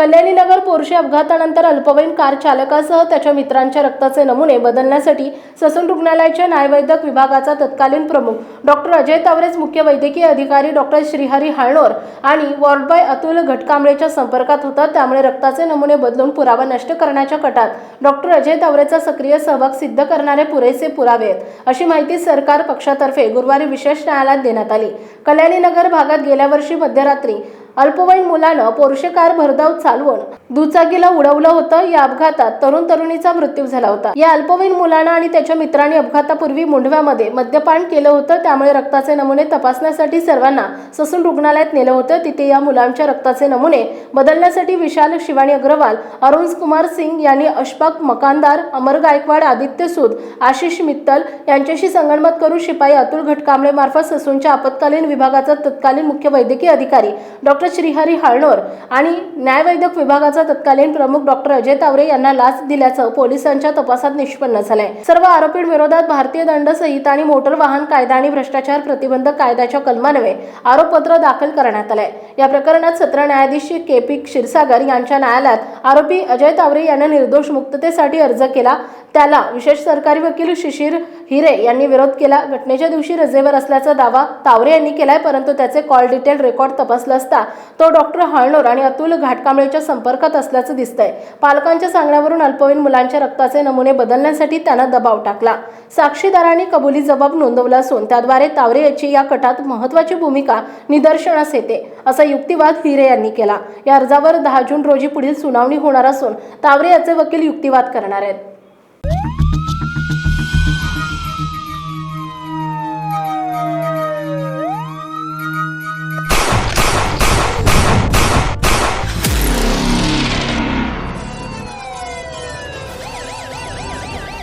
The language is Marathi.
कल्याणीनगर पोरशे अपघातानंतर अल्पवयीन कार चालकासह त्याच्या मित्रांच्या रक्ताचे नमुने बदलण्यासाठी ससून रुग्णालयाच्या न्यायवैद्यक विभागाचा तत्कालीन प्रमुख डॉक्टर अजय तावरेज मुख्य वैद्यकीय अधिकारी डॉक्टर श्रीहरी हाळणोर आणि वॉर्डबॉय अतुल घटकांबळेच्या संपर्कात होता. त्यामुळे रक्ताचे नमुने बदलून पुरावा नष्ट करण्याच्या कटात डॉक्टर अजय तावरेचा सक्रिय सहभाग सिद्ध करणारे पुरेसे पुरावे आहेत अशी माहिती सरकार पक्षातर्फे गुरुवारी विशेष न्यायालयात देण्यात आली. कल्याणीनगर भागात गेल्या वर्षी मध्यरात्री अल्पवयीन मुलानं पोर्शे कार भरधाव चालवून दुचाकीला उडवलं होतं. या अपघातात तरुण तरुणीचा मृत्यू झाला होता. या अल्पवयीन मुलानं आणि त्याच्या मित्रांनी अपघातापूर्वी मुंढव्यामध्ये मद्यपान केलं होतं. त्यामुळे रक्ताचे नमुने तपासण्यासाठी सर्वांना ससून रुग्णालयात नेलं होतं. तिथे या मुलांच्या रक्ताचे नमुने बदलण्यासाठी विशाल शिवानी अग्रवाल अरुण कुमार सिंग यांनी अशफाक मकानदार अमर गायकवाड आदित्य सूद आशिष मित्तल यांच्याशी संगणमत करून शिपाई अतुल घटकांबळे मार्फत ससूनच्या आपत्कालीन विभागाचा तत्कालीन मुख्य वैद्यकीय अधिकारी डॉ. डॉक्टर श्रीहरी हाळणोर आणि न्यायवैद्यक विभागाचा तत्कालीन प्रमुख डॉक्टर अजय तावरे यांना लाच दिल्याचं पोलिसांच्या तपासात निष्पन्न झालंय. सर्व आरोपींविरोधात भारतीय दंड संहिता आणि मोटर वाहन कायदा आणि भ्रष्टाचार प्रतिबंधक कायद्याच्या कलमान्वये आरोपपत्र दाखल करण्यात आलंय. या प्रकरणात सत्र न्यायाधीश के पी क्षीरसागर यांच्या न्यायालयात आरोपी अजय तावरे यांना निर्दोष मुक्ततेसाठी अर्ज केला. त्याला विशेष सरकारी वकील शिशिर हिरे यांनी विरोध केला. घटनेच्या दिवशी रजेवर असल्याचा दावा तावरे यांनी केलाय परंतु त्याचे कॉल डिटेल रेकॉर्ड तपासला असता तो डॉक्टर हाळणोर आणि अतुल घाटकांबळेच्या संपर्कात असल्याचं दिसतंय. पालकांच्या सांगण्यावरून अल्पवयीन मुलांच्या रक्ताचे नमुने बदलण्यासाठी त्यानं दबाव टाकला. साक्षीदारांनी कबुली जबाब नोंदवला असून त्याद्वारे तावरे याची या कटात महत्वाची भूमिका निदर्शनास येते असा युक्तिवाद हिरे यांनी केला. या अर्जावर दहा जून रोजी पुढील सुनावणी होणार असून तावरे याचे वकील युक्तिवाद करणार आहेत.